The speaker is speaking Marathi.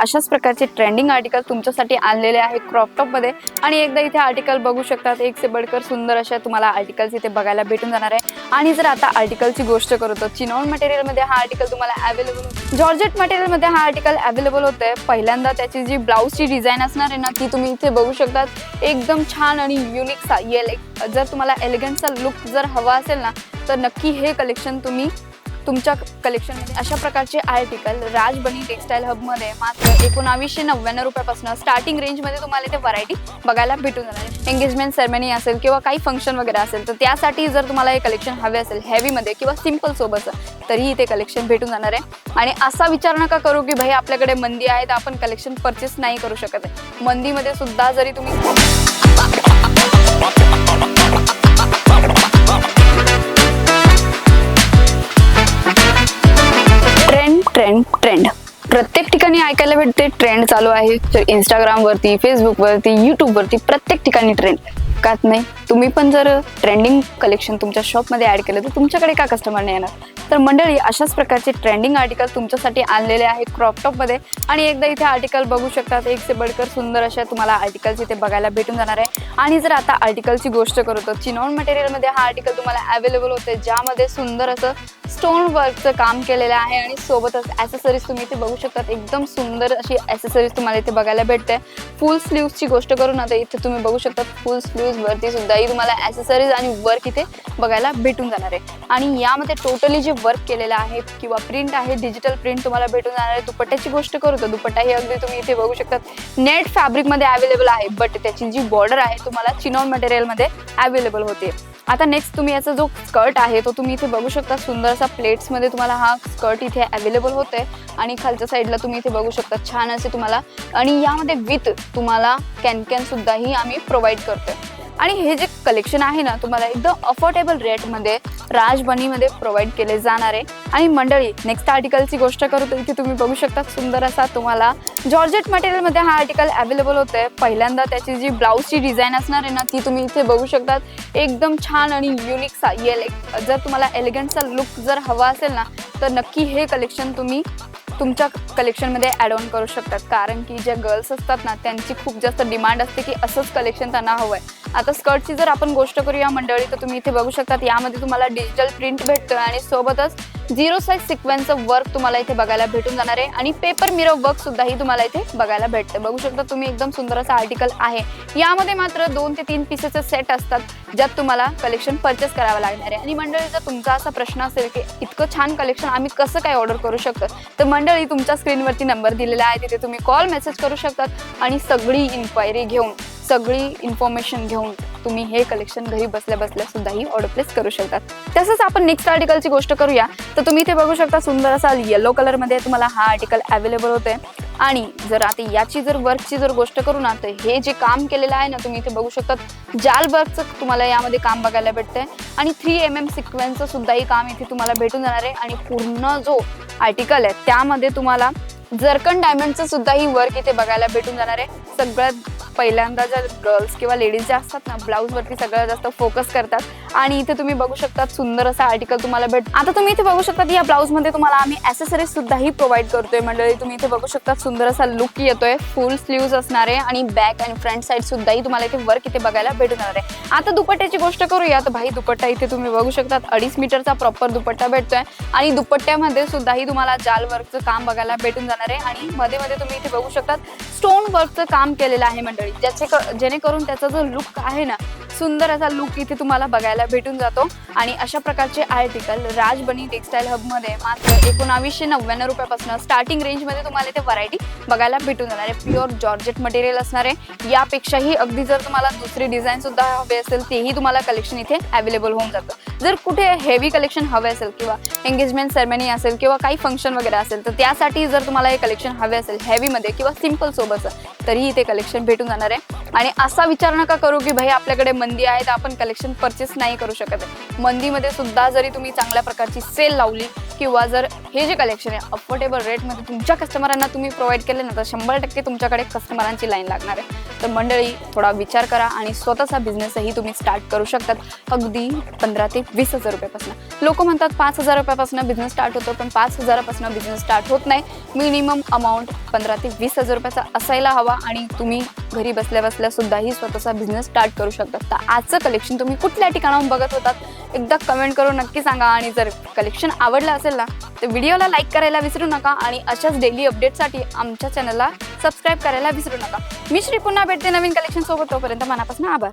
अशाच प्रकारचे ट्रेंडिंग आर्टिकल तुमच्यासाठी आणलेले आहे क्रॉपटॉपमध्ये आणि एकदा इथे आर्टिकल बघू शकतात. एक से बडकर सुंदर अशा तुम्हाला आर्टिकल्स इथे बघायला भेटून जाणार आहे. आणि जर आता आर्टिकलची गोष्ट करतो चिनॉन मटेरियलमध्ये हा आर्टिकल तुम्हाला अवेलेबल जॉर्जेट मटेरियलमध्ये हा आर्टिकल अवेलेबल होते पहिल्यांदा त्याची जी ब्लाऊजची डिझाईन असणार आहे ना ती तुम्ही इथे बघू शकतात. एकदम छान आणि युनिक सा येल जर तुम्हाला एलिगंटचा लुक जर हवा असेल ना तर नक्की हे कलेक्शन तुम्ही तुमच्या कलेक्शनमध्ये अशा प्रकारचे आर्टिकल राजबनी टेक्सटाईल हबमध्ये मात्र एकोणावीसशे नव्याण्णव रुपयापासून स्टार्टिंग रेंजमध्ये तुम्हाला इथे व्हरायटी बघायला भेटून जाणार एंगेजमेंट सेरेमनी असेल किंवा काही फंक्शन वगैरे असेल तर त्यासाठी जर तुम्हाला हे कलेक्शन हवे असेल हेवीमध्ये किंवा सिंपल सोबत तरीही इथे कलेक्शन भेटून जाणार आहे. आणि असा विचार नका करू की भाई आपल्याकडे मंदी आहे तर आपण कलेक्शन परचेस नाही करू शकत आहे. मंदीमध्ये सुद्धा जरी तुम्ही ऐकायला भेटते. ट्रेंड चालू आहे. तर इंस्टाग्राम वरती फेसबुक वरती युट्यूब वरती प्रत्येक ठिकाणी ट्रेंड कात नाही? तुम्ही पण जर ट्रेंडिंग कलेक्शन तुमच्या शॉपमध्ये ऍड केलं तर तुमच्याकडे का कस्टमर नाही येणार? तर मंडळी अशाच प्रकारचे ट्रेंडिंग आर्टिकल तुमच्यासाठी आणलेले आहे क्रॉपटॉपमध्ये आणि एकदा इथे आर्टिकल बघू शकतात. एक से बडकर सुंदर अशा तुम्हाला आर्टिकल्स इथे बघायला भेटून जाणार आहे. आणि जर आता आर्टिकलची गोष्ट करू तर चिनॉन मटेरियलमध्ये हा आर्टिकल तुम्हाला अवेलेबल होते ज्यामध्ये सुंदर असं स्टोन वर्कचं काम केलेलं आहे आणि सोबतच ॲसेसरीज तुम्ही इथे बघू शकतात. एकदम सुंदर अशी ॲसेसरीज तुम्हाला इथे बघायला भेटते. फुल स्लीव्सची गोष्ट करू ना तर इथे तुम्ही बघू शकता फुल स्लीव्स वरती सुद्धाही तुम्हाला ॲसेसरीज आणि वर्क इथे बघायला भेटून जाणार आहे. आणि यामध्ये टोटली जे वर्क केलेलं आहे किंवा प्रिंट आहे डिजिटल प्रिंट तुम्हाला भेटून जाणार आहे. दुपट्ट्याची गोष्ट करू तर दुपट्टा ही अगदी तुम्ही इथे बघू शकतात. नेट फॅब्रिकमध्ये अवेलेबल आहे बट त्याची जी बॉर्डर आहे तुम्हाला चिनॉन मटेरियलमध्ये अवेलेबल होते. आता नेक्स्ट तुम्ही याचा जो स्कर्ट आहे तो तुम्ही इथे बघू शकता. सुंदर असा प्लेट्समध्ये तुम्हाला हा स्कर्ट इथे अवेलेबल होते आणि खालच्या साईडला तुम्ही इथे बघू शकता. छान असे तुम्हाला आणि यामध्ये विथ तुम्हाला कॅन सुद्धाही आम्ही प्रोव्हाइड करतो आणि हे जे कलेक्शन आहे ना तुम्हाला एकदम अफोर्डेबल रेटमध्ये राजबनीमध्ये प्रोव्हाइड केले जाणार आहे. आणि मंडळी नेक्स्ट आर्टिकलची गोष्ट करू तर इथे तुम्ही बघू शकता सुंदर असा तुम्हाला जॉर्जेट मटेरियलमध्ये हा आर्टिकल अवेलेबल होतोय. पहिल्यांदा त्याची जी ब्लाऊजची डिझाईन असणार आहे ना ती तुम्ही इथे बघू शकतात. एकदम छान आणि युनिक सा येल जर तुम्हाला एलिगंटचा लुक जर हवा असेल ना तर नक्की हे कलेक्शन तुम्ही तुमच्या कलेक्शनमध्ये ॲड ऑन करू शकतात. कारण की ज्या गर्ल्स असतात ना त्यांची खूप जास्त डिमांड असते की असंच कलेक्शन त्यांना हवं आहे आता स्कर्टची जर आपण गोष्ट करूया मंडळी तर तुम्ही इथे बघू शकतात यामध्ये तुम्हाला डिजिटल प्रिंट भेटतं आणि सोबतच झिरो साईज सिक्वेन्सचं वर्क तुम्हाला इथे बघायला भेटून जाणार आहे. आणि पेपर मिरर वर्क सुद्धाही तुम्हाला इथे बघायला भेटतं. बघू शकता तुम्ही एकदम सुंदर असं आर्टिकल आहे. यामध्ये मात्र दोन ते तीन पीसेसचे सेट असतात ज्यात तुम्हाला कलेक्शन परचेस करावं लागणार आहे. आणि मंडळी जर तुमचा असा प्रश्न असेल की इतकं छान कलेक्शन आम्ही कसं काय ऑर्डर करू शकतो? तर मंडळी तुमच्या स्क्रीनवरती नंबर दिलेला आहे. तिथे तुम्ही कॉल मेसेज करू शकतात आणि सगळी इन्क्वायरी घेऊन सगळी इन्फॉर्मेशन घेऊन तुम्ही हे कलेक्शन घरी बसल्या बसल्या सुद्धाही ऑर्डर प्लेस करू शकतात. तसंच आपण नेक्स्ट आर्टिकलची गोष्ट करूया. तर तुम्ही इथे बघू शकता सुंदर असा येलो कलरमध्ये तुम्हाला हा आर्टिकल अवेलेबल होते आणि जर आता याची जर वर्कची जर गोष्ट करू ना तर हे जे काम केलेलं आहे ना तुम्ही इथे बघू शकतात. जाल वर्कचं तुम्हाला यामध्ये काम बघायला भेटतंय. आणि थ्री एम एम सिक्वेन्सचं सुद्धाही काम इथे तुम्हाला भेटून जाणार आहे. आणि पूर्ण जो आर्टिकल आहे त्यामध्ये तुम्हाला जरकन डायमंडचं सुद्धाही वर्क इथे बघायला भेटून जाणार आहे. सगळ्यात पहिल्यांदा ज्या गर्ल्स किंवा लेडीज ज्या असतात ना ब्लाऊजवरती सगळं सगळ्यात जास्त फोकस करतात आणि इथे तुम्ही बघू शकतात सुंदर असा आर्टिकल तुम्हाला भेट आता तुम्ही इथे बघू शकता या ब्लाऊजमध्ये तुम्हाला आम्ही ऍसेसरीज सुद्धाही प्रोव्हाइड करतोय मंडळी. तुम्ही इथे बघू शकता सुंदर असा लुक येतोय. फुल स्लीव्ज असणार आहे आणि बॅक अँड फ्रंट साईड सुद्धाही तुम्हाला इथे वर्क इथे बघायला भेटून जाणार आहे. आता दुपट्ट्याची गोष्ट करूया तर भाई दुपट्टा इथे तुम्ही बघू शकतात. अडीच मीटरचा प्रॉपर दुपट्टा भेटतोय. आणि दुपट्ट्यामध्ये सुद्धाही तुम्हाला जाल वर्कचं काम बघायला भेटून जाणार आहे. आणि मध्ये मध्ये तुम्ही इथे बघू शकतात स्टोन वर्कचं काम केलेलं आहे मंडळी. ज्याचे क- जेणेकरून त्याचा जो लुक आहे ना सुंदर असा लुक इथे तुम्हाला बघायला भेटून जातो. आणि अशा प्रकारचे आर्टिकल राजबनी टेक्सटाईल हबमध्ये मात्र एकोणावीसशे नव्याण्णव रुपयापासून स्टार्टिंग रेंजमध्ये तुम्हाला इथे व्हरायटी बघायला भेटून जाणार आहे. प्युअर जॉर्जेट मटेरियल असणार आहे. यापेक्षाही अगदी जर तुम्हाला दुसरी डिझाईन सुद्धा हवे असेल तेही तुम्हाला कलेक्शन इथे अवेलेबल होऊन जातं. जर कुठे हेवी कलेक्शन हवे असेल किंवा एंगेजमेंट सेरेमनी असेल किंवा काही फंक्शन वगैरे असेल तर त्यासाठी जर तुम्हाला हे कलेक्शन हवे असेल हेवीमध्ये किंवा सिंपल सोबतचं तरीही इथे कलेक्शन भेटून जाणार आहे. आणि असा विचार नका करू की भाई आपल्याकडे मंदी आहे तर आपण कलेक्शन परचेस नाही करू शकत आहे. मंदीमध्ये सुद्धा जरी तुम्ही चांगल्या प्रकारची सेल लावली किंवा जर हे जे कलेक्शन आहे अफोर्डेबल रेटमध्ये तुमच्या कस्टमरांना तुम्ही प्रोव्हाइड केले ना तर शंभर टक्के तुमच्याकडे कस्टमरांची लाईन लागणार आहे. तर मंडळी थोडा विचार करा आणि स्वतःचा बिझनेसही तुम्ही स्टार्ट करू शकतात. अगदी पंधरा ते वीस हजार रुपयापासून. लोक म्हणतात पाच हजार रुपयापासून बिझनेस स्टार्ट होतो पण पाच हजारापासून बिझनेस स्टार्ट होत नाही. मिनिमम अमाऊंट पंधरा ते वीस हजार रुपयाचा असायला हवा आणि तुम्ही घरी बसल्या बसल्या सुद्धाही स्वतःचा बिझनेस स्टार्ट करू शकतात. तर आजचं कलेक्शन तुम्ही कुठल्या ठिकाणाहून बघत होतात? एकदा कमेंट करून नक्की सांगा आणि जर कलेक्शन आवडलं असेल ना तर व्हिडिओला लाईक करायला विसरू नका आणि अशाच डेली अपडेटसाठी आमच्या चॅनलला सबस्क्राईब करायला विसरू नका. मी श्री पुन्हा भेटते नवीन कलेक्शन सोबत तोपर्यंत मनापासून आभार.